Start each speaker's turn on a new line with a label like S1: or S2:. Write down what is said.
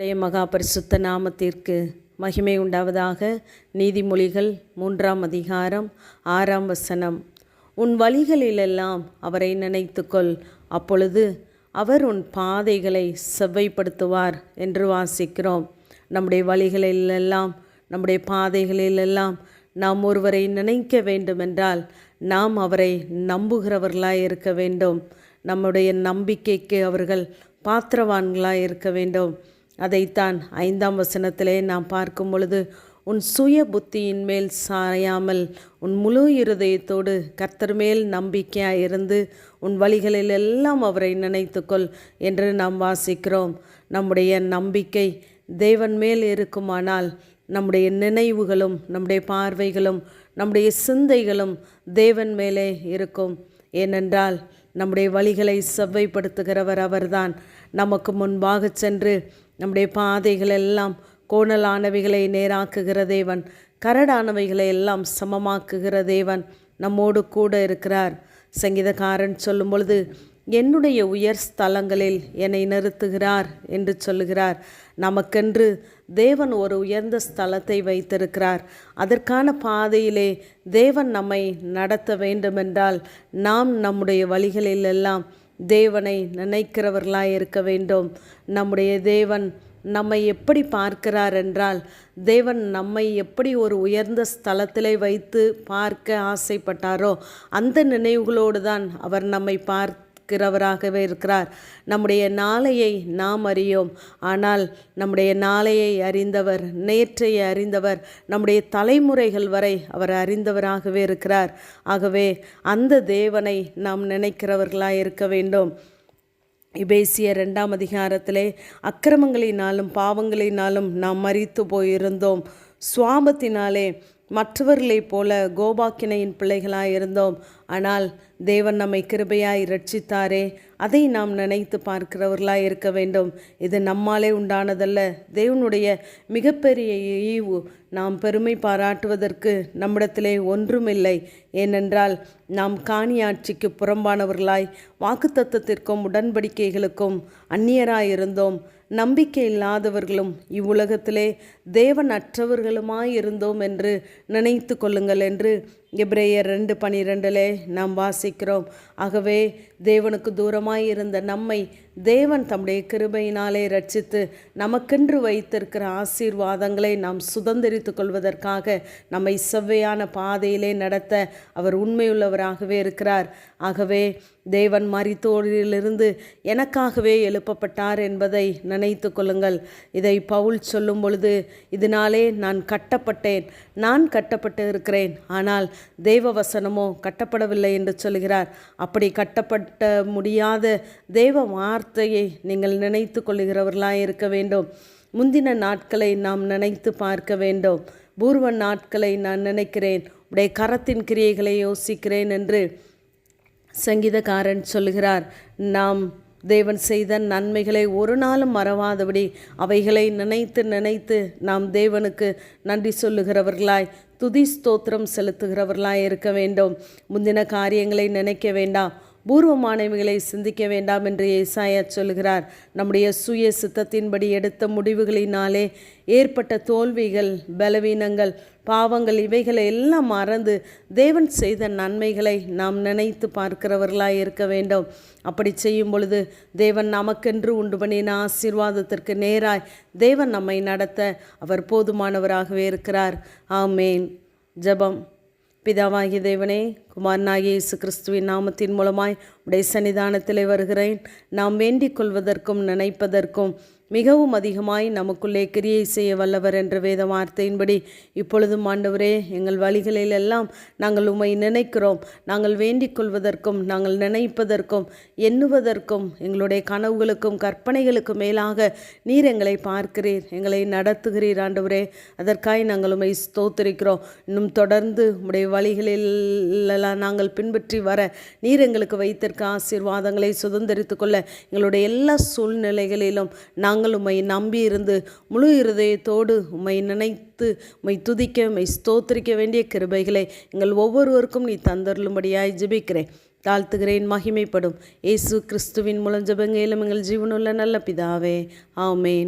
S1: உடைய மகா பரிசுத்த நாமத்திற்கு மகிமை உண்டாவதாக. நீதிமொழிகள் மூன்றாம் அதிகாரம் ஆறாம் வசனம். உன் வழிகளிலெல்லாம் அவரை நினைத்துக்கொள். அப்பொழுது அவர் உன் பாதைகளை செவ்வைப்படுத்துவார் என்று வாசிக்கிறோம். நம்முடைய வழிகளிலெல்லாம் நம்முடைய பாதைகளிலெல்லாம் நாம் ஒருவரை நினைக்க வேண்டுமென்றால் நாம் அவரை நம்புகிறவர்களாய் இருக்க வேண்டும். நம்முடைய நம்பிக்கைக்கு அவர்கள் பாத்திரவான்களாய் இருக்க வேண்டும். அதைத்தான் ஐந்தாம் வசனத்திலே நாம் பார்க்கும் பொழுது உன் சுய புத்தியின் மேல் சாயாமல் உன் முழு இருதயத்தோடு கர்த்தர் மேல் நம்பிக்கையாக இருந்து உன் வழிகளில் எல்லாம் அவரை நினைத்துக்கொள் என்று நாம் வாசிக்கிறோம். நம்முடைய நம்பிக்கை தேவன் மேல் இருக்குமானால் நம்முடைய நினைவுகளும் நம்முடைய பார்வைகளும் நம்முடைய சிந்தைகளும் தேவன் மேலே இருக்கும். ஏனென்றால் நம்முடைய வழிகளை செவ்வைப்படுத்துகிறவர் அவர்தான். நமக்கு முன்பாக சென்று நம்முடைய பாதைகள் எல்லாம் கோணலானவைகளை நேராக்குகிற தேவன் கரடானவைகளை எல்லாம் சமமாக்குகிற தேவன் நம்மோடு கூட இருக்கிறார். சங்கீதக்காரன் சொல்லும் பொழுது என்னுடைய உயர் ஸ்தலங்களில் என்னை நிறுத்துகிறார் என்று சொல்லுகிறார். நமக்கென்று தேவன் ஒரு உயர்ந்த ஸ்தலத்தை வைத்திருக்கிறார். அதற்கான பாதையிலே தேவன் நம்மை நடத்த வேண்டுமென்றால் நாம் நம்முடைய வழிகளிலெல்லாம் தேவனை நினைக்கிறவர்களாக இருக்க வேண்டும். நம்முடைய தேவன் நம்மை எப்படி பார்க்கிறார் என்றால் தேவன் நம்மை எப்படி ஒரு உயர்ந்த ஸ்தலத்திலே வைத்து பார்க்க ஆசைப்பட்டாரோ அந்த நினைவுகளோடு தான் அவர் நம்மை இருக்கிறவராகவே இருக்கிறார். நம்முடைய நாளையை நாம் அறியோம். ஆனால் நம்முடைய நாளையை அறிந்தவர் நேற்றையை அறிந்தவர் நம்முடைய தலைமுறைகள் வரை அவர் அறிந்தவராகவே இருக்கிறார். ஆகவே அந்த தேவனை நாம் நினைக்கிறவர்களாக இருக்க வேண்டும். இபேசிய ரெண்டாம் அதிகாரத்திலே அக்கிரமங்களினாலும் பாவங்களினாலும் நாம் மறித்து போயிருந்தோம். சுவாபத்தினாலே மற்றவர்களைப் போல கோபாக்கினையின் பிள்ளைகளாய் இருந்தோம். ஆனால் தேவன் நம்மை கிருபையாய் ரட்சித்தாரே அதை நாம் நினைத்து பார்க்கிறவர்களாய் இருக்க வேண்டும். இது நம்மாலே உண்டானதல்ல. தேவனுடைய மிகப்பெரிய ஈவு நாம் பெருமை பாராட்டுவதற்கு நம்மிடத்திலே ஒன்றுமில்லை. ஏனென்றால் நாம் காணியாட்சிக்கு புறம்பானவர்களாய் வாக்குத்தத்தத்திற்கும் உடன்படிக்கைகளுக்கும் அந்நியராயிருந்தோம். இருந்தோம் நம்பிக்கை இல்லாதவர்களும் இவ்வுலகத்திலே தேவன் அற்றவர்களுமாய் இருந்தோம் என்று நினைத்து கொள்ளுங்கள் என்று எப்ரேயர் ரெண்டு பனிரெண்டிலே நாம் வாசிக்கிறோம். ஆகவே தேவனுக்கு தூரமாய் இருந்த நம்மை தேவன் தம்முடைய கிருபையினாலே ரட்சித்து நமக்கென்று வைத்திருக்கிற ஆசீர்வாதங்களை நாம் சுதந்திரித்து கொள்வதற்காக நம்மை செவ்வையான பாதையிலே நடத்த அவர் உண்மையுள்ளவராகவே இருக்கிறார். ஆகவே தேவன் மரித்தோரிலிருந்து எனக்காகவே எழுப்பப்பட்டார் என்பதை நினைத்து கொள்ளுங்கள். இதை பவுல் சொல்லும் பொழுது இதனாலே நான் கட்டப்பட்டேன் நான் கட்டப்பட்டு இருக்கிறேன் ஆனால் தேவ வசனமோ கட்டப்படவில்லை என்று சொல்கிறார் அப்படி கட்டப்பட்ட முடியாத தேவ வார்த்தையை நீங்கள் நினைத்து கொள்ளுகிறவர்களாக இருக்க வேண்டும். முந்தின நாட்களை நாம் நினைத்து பார்க்க வேண்டும். பூர்வ நாட்களை நான் நினைக்கிறேன். உடைய கரத்தின் கிரியைகளை யோசிக்கிறேன் என்று சங்கீதக்காரன் சொல்லுகிறார். நாம் தேவன் செய்த நன்மைகளை ஒரு நாளும் மறவாதபடி அவைகளை நினைத்து நினைத்து நாம் தேவனுக்கு நன்றி சொல்லுகிறவர்களாய் துதி ஸ்தோத்திரம் செலுத்துகிறவர்களாய் இருக்க வேண்டும். முந்தின காரியங்களை நினைக்க வேண்டாம். பூர்வமானவைகளை சிந்திக்க வேண்டாம் என்று ஏசாயா சொல்கிறார் நம்முடைய சுய சித்தத்தின்படி எடுத்த முடிவுகளினாலே ஏற்பட்ட தோல்விகள் பலவீனங்கள் பாவங்கள் இவைகளை எல்லாம் மறந்து தேவன் செய்த நன்மைகளை நாம் நினைத்து பார்க்கிறவர்களாய் இருக்க வேண்டும். அப்படி செய்யும் பொழுது தேவன் நமக்கென்று உண்டு பண்ணின ஆசீர்வாதத்திற்கு நேராய் தேவன் நம்மை நடத்த அவர் போதுமானவராகவே இருக்கிறார். ஆமேன். ஜபம். பிதாவாகிய தேவனே குமாரனாகிய இயேசு கிறிஸ்துவின் நாமத்தின் மூலமாய் உடைய சன்னிதானத்திலே வருகிறேன். நாம் வேண்டிக் கொள்வதற்கும் நினைப்பதற்கும் மிகவும் அதிகமாய் நமக்குள்ளே கிரியை செய்ய வல்லவர் என்ற வேத வார்த்தையின்படி இப்பொழுதும் ஆண்டவரே எங்கள் வழிகளில் எல்லாம் நாங்கள் உம்மை நினைக்கிறோம். நாங்கள் வேண்டிக் கொள்வதற்கும் நாங்கள் நினைப்பதற்கும் எண்ணுவதற்கும் எங்களுடைய கனவுகளுக்கும் கற்பனைகளுக்கும் மேலாக நீர் எங்களை பார்க்கிறீர் எங்களை நடத்துகிறீர் ஆண்டவரே. அதற்காய் நாங்கள் உம்மை ஸ்தோத்திருக்கிறோம். இன்னும் தொடர்ந்து உடைய வழிகளில் நாங்கள் பின்பற்றி வர நீர் எங்களுக்கு வைத்திருக்க ஆசீர்வாதங்களை சுதந்திரித்து கொள்ள எங்களுடைய எல்லா சூழ்நிலைகளிலும் நாங்கள் உம்மை நம்பி இருந்து முழு இருதயத்தோடு உம்மை நினைத்து உம்மை துதிக்க உம்மை ஸ்தோத்திரிக்க வேண்டிய கிருபைகளை எங்கள் ஒவ்வொருவருக்கும் நீ தந்தருளும்படியாய் ஜெபிக்கிறேன். தாழ்த்துகிறேன் மகிமைப்படும். இயேசு கிறிஸ்துவின் மூலம் ஜபங்கையிலும் எங்கள் ஜீவனுள்ள நல்ல பிதாவே. ஆமேன்.